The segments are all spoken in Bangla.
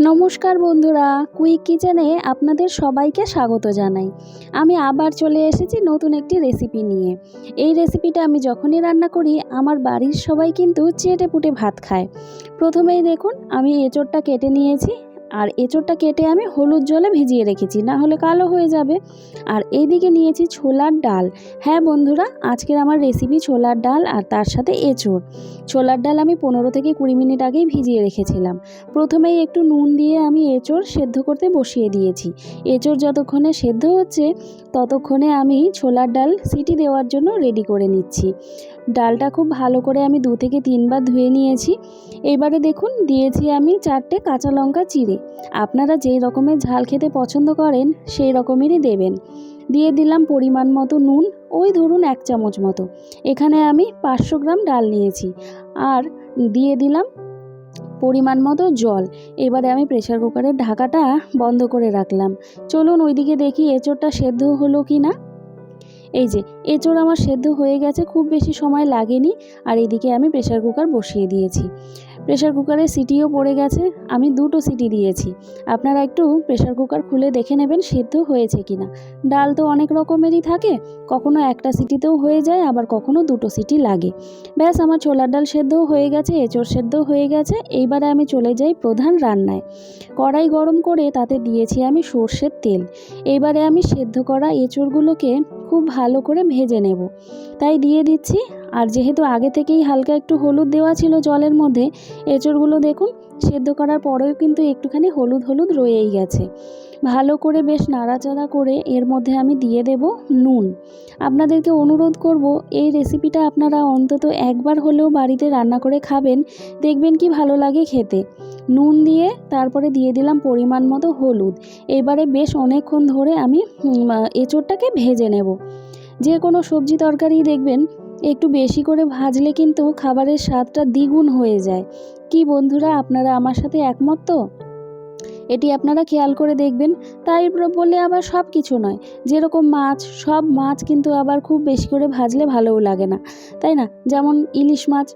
নমস্কার বন্ধুরা, কুইক কিচেনে আপনাদের সবাইকে স্বাগত জানাই। আমি আবার চলে এসেছি নতুন একটি রেসিপি নিয়ে। এই রেসিপিটা আমি যখনই রান্না করি, আমার বাড়ির সবাই কিন্তু চেটে পুটে ভাত খায়। প্রথমেই দেখুন, আমি এঁচোড়টা কেটে নিয়েছি। আর এঁচোড়টা কেটে আমি হলুদ জলে ভিজিয়ে রেখেছি না হলে কালো হয়ে যাবে। আর এইদিকে নিয়েছি ছোলার ডাল। হ্যাঁ বন্ধুরা, আজকের আমার রেসিপি ছোলার ডাল আর তার সাথে এঁচোড়। ছোলার ডাল আমি পনেরো থেকে কুড়ি মিনিট আগেই ভিজিয়ে রেখেছিলাম। প্রথমেই একটু নুন দিয়ে আমি এঁচোড় সেদ্ধ করতে বসিয়ে দিয়েছি। এঁচোড় যতক্ষণে সেদ্ধ হচ্ছে, ততক্ষণে আমি ছোলার ডাল সিটি দেওয়ার জন্য রেডি করে নিচ্ছি। ডালটা খুব ভালো করে আমি দু থেকে তিনবার ধুয়ে নিয়েছি। এবারে দেখুন, দিয়েছি আমি চারটে কাঁচা লঙ্কা চিড়ে। আপনারা যেই রকমের ঝাল খেতে পছন্দ করেন, সেই রকমেরই দেবেন। দিয়ে দিলাম পরিমাণ মতো নুন, ওই ধরুন এক চামচ মতো। এখানে আমি পাঁচশো গ্রাম ডাল নিয়েছি। আর দিয়ে দিলাম পরিমাণ মতো জল। এবারে আমি প্রেশার কুকারের ঢাকাটা বন্ধ করে রাখলাম। চলুন ওইদিকে দেখি এঁচোড়টা সেদ্ধ হলো কি না এই যে, এঁচোড় আমার সেদ্ধ হয়ে গেছে, খুব বেশি সময় লাগেনি আর এদিকে আমি প্রেসার কুকার বসিয়ে দিয়েছি। প্রেসার কুকারে সিটিও পড়ে গেছে, আমি দুটো সিটি দিয়েছি। আপনারা একটু প্রেসার কুকার খুলে দেখে নেবেন সেদ্ধ হয়েছে কিনা। ডাল তো অনেক রকমেরই থাকে, কখনো একটা সিটিতেও হয়ে যায়, আবার কখনো দুটো সিটি লাগে। ব্যাস, আমার ছোলার ডাল সেদ্ধও হয়ে গেছে, এঁচোড় সেদ্ধও হয়ে গেছে, এইবারে আমি চলে যাই প্রধান রান্নায়। কড়াই গরম করে তাতে দিয়েছি আমি সর্ষের তেল। এইবারে আমি সেদ্ধ করা এঁচোড়গুলোকে খুব ভালো করে ভেজে নেব। তাই দিয়ে দিচ্ছি। আর যেহেতু আগে থেকেই হালকা একটু হলুদ দেওয়া ছিল জলের মধ্যে, এঁচড়গুলো দেখুন, সেদ্ধ করার পরেও কিন্তু একটুখানি হলুদ হলুদ রয়েই গেছে। ভালো করে বেশ নাড়াচাড়া করে এর মধ্যে আমি দিয়ে দেব নুন। আপনাদেরকে অনুরোধ করব, এই রেসিপিটা আপনারা অন্তত একবার হলেও বাড়িতে রান্না করে খাবেন, দেখবেন কি ভালো লাগে খেতে। নুন দিয়ে তারপরে দিয়ে দিলাম পরিমাণ মতো হলুদ। এবারে বেশ অনেকক্ষণ ধরে আমি এঁচোড়টাকে ভেজে নেব। যে কোনো সবজি তরকারি দেখবেন, একটু বেশি করে ভাজলে কিন্তু খাবারের স্বাদটা দ্বিগুণ হয়ে যায়। কি বন্ধুরা, আপনারা আমার সাথে একমত তো? এটি আপনারা খেয়াল করে দেখবেন। তাই বলে আবার সব কিছু নয়। যেরকম মাছ, সব মাছ কিন্তু আবার খুব বেশি করে ভাজলে ভালোও লাগে না। তাই না? যেমন ইলিশ মাছ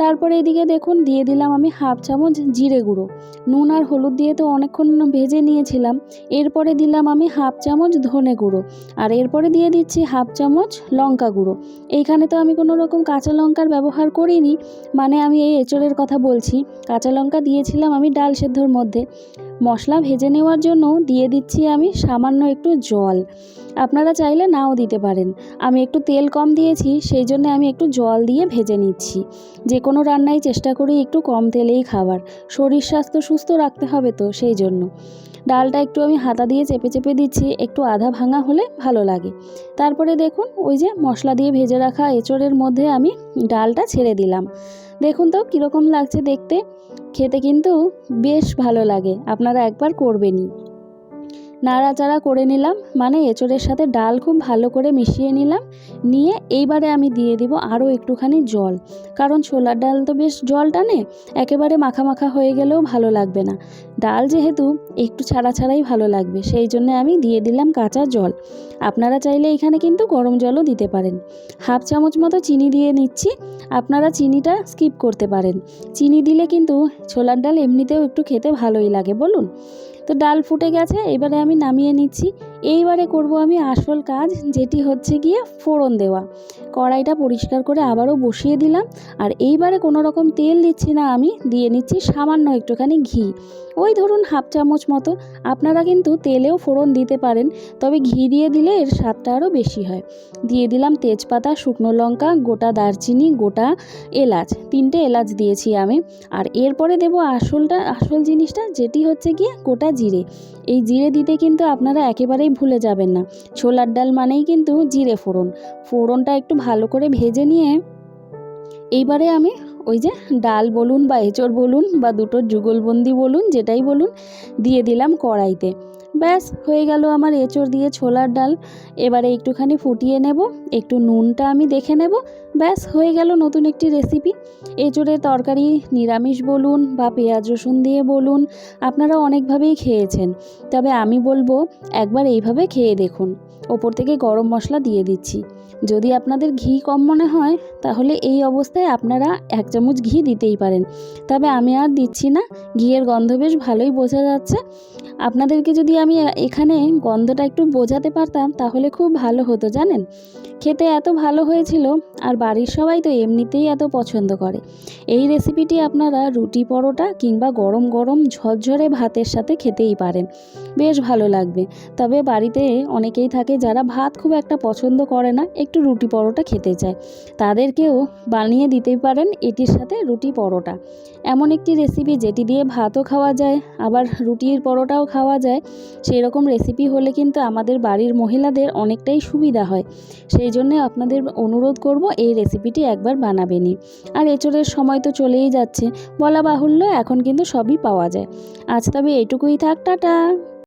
তারপরে এদিকে দেখুন, দিয়ে দিলাম আমি হাফ চামচ জিরে গুঁড়ো। নুন আর হলুদ দিয়ে তো অনেকক্ষণ ভেজে নিয়েছিলাম। এরপরে দিলাম আমি হাফ চামচ ধনে গুঁড়ো। আর এরপরে দিয়ে দিচ্ছি হাফ চামচ লঙ্কা গুঁড়ো। এইখানে তো আমি কোনো রকম কাঁচা লঙ্কার ব্যবহার করিনি। মানে আমি এই এঁচড়ের কথা বলছি। কাঁচা লঙ্কা দিয়েছিলাম আমি ডাল সেদ্ধর মধ্যে। মশলা ভেজে নেওয়ার জন্য দিয়ে দিচ্ছি আমি সামান্য একটু জল। আপনারা চাইলে নাও দিতে পারেন। আমি একটু তেল কম দিয়েছি, সেই জন্য আমি একটু জল দিয়ে ভেজে নিচ্ছি। যে কোনো রান্নায় চেষ্টা করি একটু কম তেলেই খাবার। শরীর স্বাস্থ্য সুস্থ রাখতে হবে তো, সেই জন্য। ডালটা একটু আমি হাতা দিয়ে চেপে চেপে দিচ্ছি, একটু আধা ভাঙা হলে ভালো লাগে। তারপরে দেখুন, ওই যে মশলা দিয়ে ভেজে রাখা এঁচড়ের মধ্যে আমি ডালটা ছেড়ে দিলাম। দেখুন তো, কীরকম লাগছে দেখতে। খেতে কিন্তু বেশ ভালো লাগে, আপনারা একবার করবেনই। নাড়াচাড়া করে নিলাম মানে এঁচড়ের সাথে ডাল খুব ভালো করে মিশিয়ে নিলাম। নিয়ে এইবারে আমি দিয়ে দিব আরও একটুখানি জল। কারণ ছোলার ডাল তো বেশ জল টানে, একেবারে মাখা মাখা হয়ে গেলেও ভালো লাগবে না। ডাল যেহেতু একটু ছাড়া ছাড়াই ভালো লাগবে, সেই জন্য আমি দিয়ে দিলাম কাঁচা জল। আপনারা চাইলে এখানে কিন্তু গরম জলও দিতে পারেন। হাফ চামচ মতো চিনি দিয়ে নিচ্ছি, আপনারা চিনিটা স্কিপ করতে পারেন। চিনি দিলে কিন্তু ছোলার ডাল এমনিতেও একটু খেতে ভালোই লাগে, বলুন। তো ডাল ফুটে গেছে এবারে আমি নামিয়ে নিচ্ছি। এইবারে করব আমি আসল কাজ, যেটি হচ্ছে গিয়ে ফোড়ন দেওয়া। কড়াইটা পরিষ্কার করে আবারও বসিয়ে দিলাম, আর এইবারে কোনো রকম তেল দিচ্ছি না আমি, দিয়ে নিচ্ছি সামান্য একটুখানি ঘি। ওই ধরুন হাফ চামচ মতো, আপনারা কিন্তু তেলেও ফোড়ন দিতে পারেন, তবে ঘি দিয়ে দিলে এর স্বাদটা আরও বেশি হয়। দিয়ে দিলাম তেজপাতা, শুকনো লঙ্কা, গোটা দারচিনি, গোটা এলাচ, তিনটে এলাচ দিয়েছি আমি, আর এরপরে দেব আসলটা, আসল জিনিসটা, যেটি হচ্ছে গিয়ে গোটা জিরে। এই জিরে দিতে কিন্তু আপনারা একেবারেই ভুলে যাবেন না। ছোলার ডাল মানেই কিন্তু জিরে ফোড়ন। ফোড়নটা একটু ভালো করে ভেজে নিয়ে এইবারে আমি ওই যে ডাল বলুন বা এঁচড় বলুন বা দুটোর যুগলবন্দি বলুন, যেটাই বলুন, দিয়ে দিলাম কড়াইতে। ব্যাস, হয়ে গেল আমার এঁচড় দিয়ে ছোলার ডাল। এবারে একটুখানি ফুটিয়ে নেব, একটু নুনটা আমি দেখে নেব। ব্যাস, হয়ে গেল নতুন একটি রেসিপি। এঁচড়ের তরকারি নিরামিষ বলুন বা পেঁয়াজ রসুন দিয়ে বলুন, আপনারা অনেকভাবেই খেয়েছেন। তবে আমি বলব, একবার এইভাবে খেয়ে দেখুন। ওপর থেকে গরম মশলা দিয়ে দিচ্ছি। যদি আপনাদের ঘি কম মনে হয়, তাহলে এই অবস্থায় আপনারা এক চামচ ঘি দিতেই পারেন। তবে আমি আর দিচ্ছি না, ঘিয়ের গন্ধ বেশ ভালোই বোঝা যাচ্ছে। আপনাদেরকে যদি আমি এখানে গন্ধটা একটু বোঝাতে পারতাম, তাহলে খুব ভালো হতো, জানেন? খেতে এত ভালো হয়েছিল, আর বাড়ির সবাই তো এমনিতেই এত পছন্দ করে। এই রেসিপিটি আপনারা রুটি পরোটা কিংবা গরম গরম ঝরঝরে ভাতের সাথে খেতেই পারেন। বেশ ভালো লাগবে। তবে বাড়িতে অনেকেই থাকে যারা ভাত খুব একটা পছন্দ করে না একটু রুটি পরোটা খেতে চায়। তাদেরকেও বানিয়ে দিতেই পারেন এটির সাথে রুটি পরোটা। এমন একটি রেসিপি যেটি দিয়ে ভাতও খাওয়া যায়, আবার রুটির পরোটাও খাওয়া যায় সেই রকম রেসিপি হলে কিন্তু আমাদের বাড়ির মহিলাদের অনেকটাই সুবিধা হয়। সেই জন্যে আপনাদের অনুরোধ করব এই রেসিপিটি একবার বানাবেনই। আর এঁচড়ের সময় তো চলেই যাচ্ছে, বলা বাহুল্য এখন কিন্তু সবই পাওয়া যায়। আজ তবে এইটুকুই থাক, টাটা!